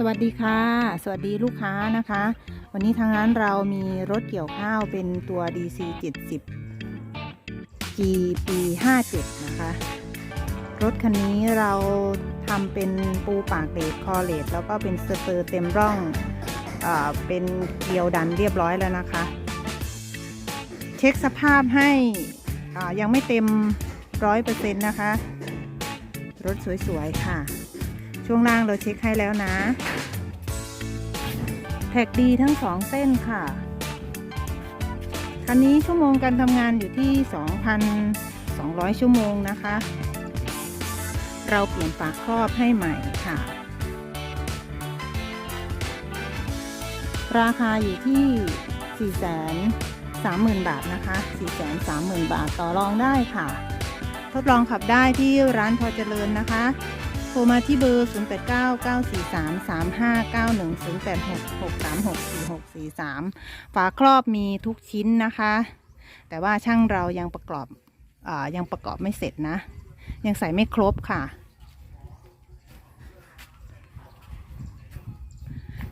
สวัสดีค่ะ สวัสดีลูกค้านะคะ วันนี้ทางร้านเรามีรถเกี่ยวข้าวเป็นตัว DC 70 GP 57 นะคะ รถคันนี้เราทำเป็นปูปากเลดคอเลดแล้วก็เป็นสเตอร์เต็มร่องอาเป็นเกลียวดันเรียบร้อยแล้วนะคะ เช็คสภาพให้อายังไม่เต็มร้อยเปอร์เซ็นต์นะคะ รถสวยๆค่ะ ช่วงล่างเราเช็คให้แล้วนะ แท็กดีทั้งสองเส้นค่ะ คันนี้ชั่วโมงการทำงานอยู่ที่ 2,200 ชั่วโมงนะคะ เราเปลี่ยนฝาครอบให้ใหม่ค่ะ ราคาอยู่ที่430,000 บาทนะคะ430,000 บาทต่อรองได้ค่ะ ทดลองขับได้ที่ร้านพอเจริญนะคะ ทรมาที่เบอร์ 0899433591 0866364643 ฝาครอบมีทุกชิ้นนะคะ แต่ว่าช่างเรายังประกอบอยังประกอบไม่เสร็จนะ ยังใส่ไม่ครบค่ะ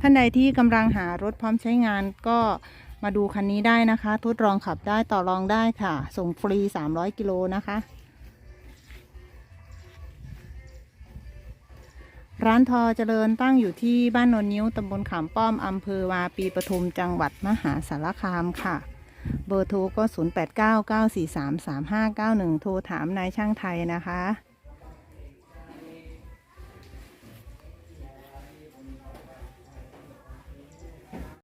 ท่านใดที่กำลังหารถพร้อมใช้งานก็มาดูคันนี้ได้นะคะ ทดลองขับได้ต่อรองได้ค่ะ ส่งฟรี 300 กิโลนะคะ ร้านทอเจริญตั้งอยู่ที่บ้านโนนนิ้วตำบลขามป้อมอำเภอวาปีปทุมจังหวัดมหาสารคามค่ะ เบอร์โทรก็ 0899433591 โทรถามนายช่างไทยนะคะ